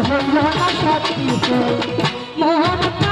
হলো না সত্যি মন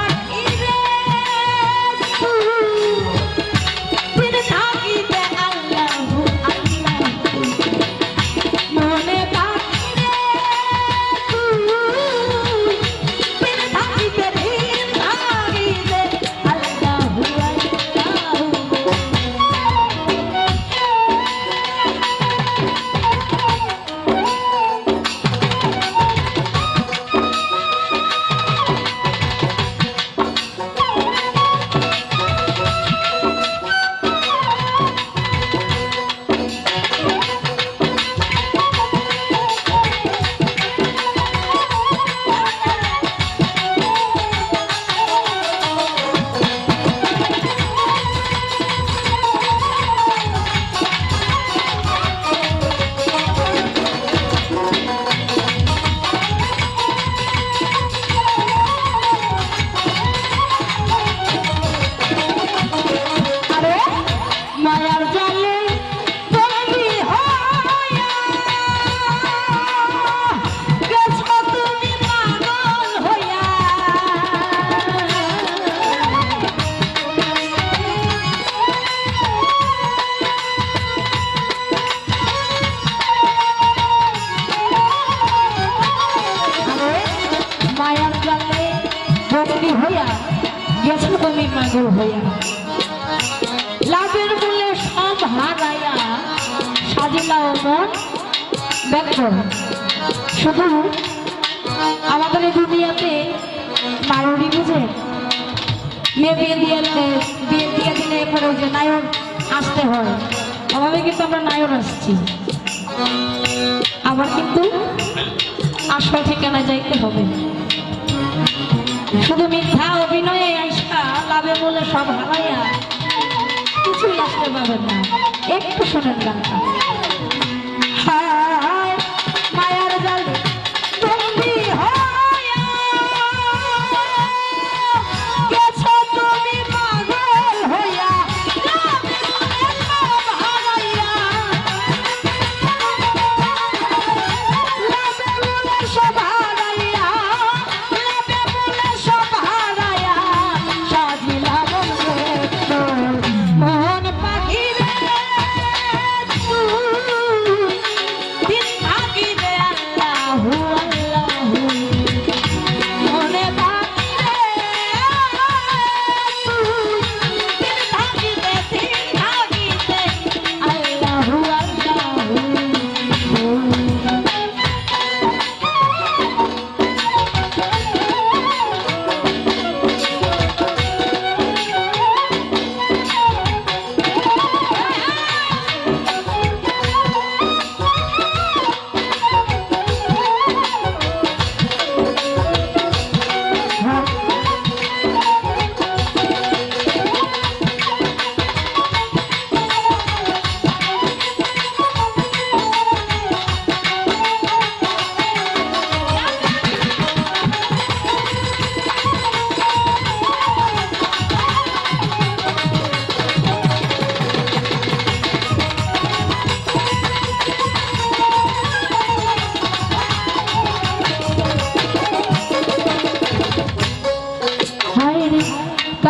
তুমি মাগুর হইয়া। লাভের বলে সব হারাইয়া সাজিলা মন ব্যর্থ। শুধু আমাদের দুনিয়াতে মারণী বুঝে। বিয়ে বিয়ে দিয়ে বিয়ে দিয়ে দিলে এরপরে যে নায়ক আসতে হয় অভাবে কিন্তু আমরা নায়ক আসছি। আবার কিন্তু আসল ঠিকানা যাইতে হবে। শুধু মিথ্যা সব হারাইয়া কিছুই আসতে পারবেন না। একটু শোনেন গানটা।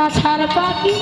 কাছার পাখি